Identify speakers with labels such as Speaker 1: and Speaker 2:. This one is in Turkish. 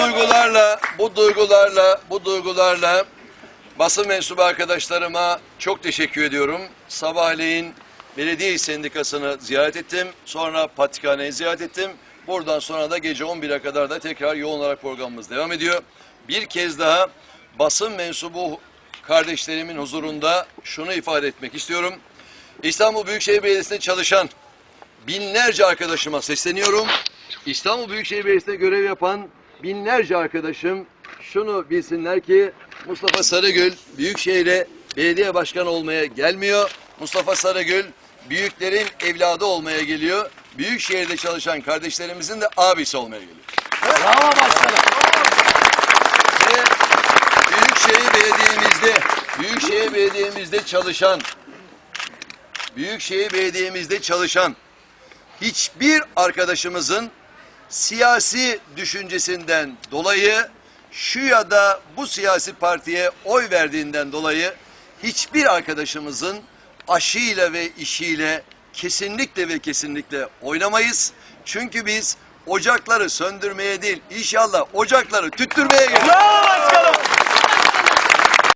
Speaker 1: duygularla, bu duygularla, bu duygularla basın mensubu arkadaşlarıma çok teşekkür ediyorum. Sabahleyin Belediye Sendikası'nı ziyaret ettim. Sonra Patrikhane'yi ziyaret ettim. Buradan sonra da gece 11'e kadar da tekrar yoğun olarak programımız devam ediyor. Bir kez daha basın mensubu kardeşlerimin huzurunda şunu ifade etmek istiyorum. İstanbul Büyükşehir Belediyesi'nde çalışan binlerce arkadaşıma sesleniyorum. İstanbul Büyükşehir Belediyesi'nde görev yapan binlerce arkadaşım şunu bilsinler ki Mustafa Sarıgül Büyükşehir'e belediye başkanı olmaya gelmiyor. Mustafa Sarıgül büyüklerin evladı olmaya geliyor. Büyükşehir'de çalışan kardeşlerimizin de abisi olmaya geliyor.
Speaker 2: Bravo başkanım.
Speaker 1: Ve Büyükşehir Belediye'mizde, Büyükşehir Belediye'mizde çalışan, Büyükşehir Belediye'mizde çalışan hiçbir arkadaşımızın siyasi düşüncesinden dolayı şu ya da bu siyasi partiye oy verdiğinden dolayı hiçbir arkadaşımızın aşıyla ve işiyle kesinlikle ve kesinlikle oynamayız. Çünkü biz ocakları söndürmeye değil inşallah ocakları tüttürmeye geliyoruz.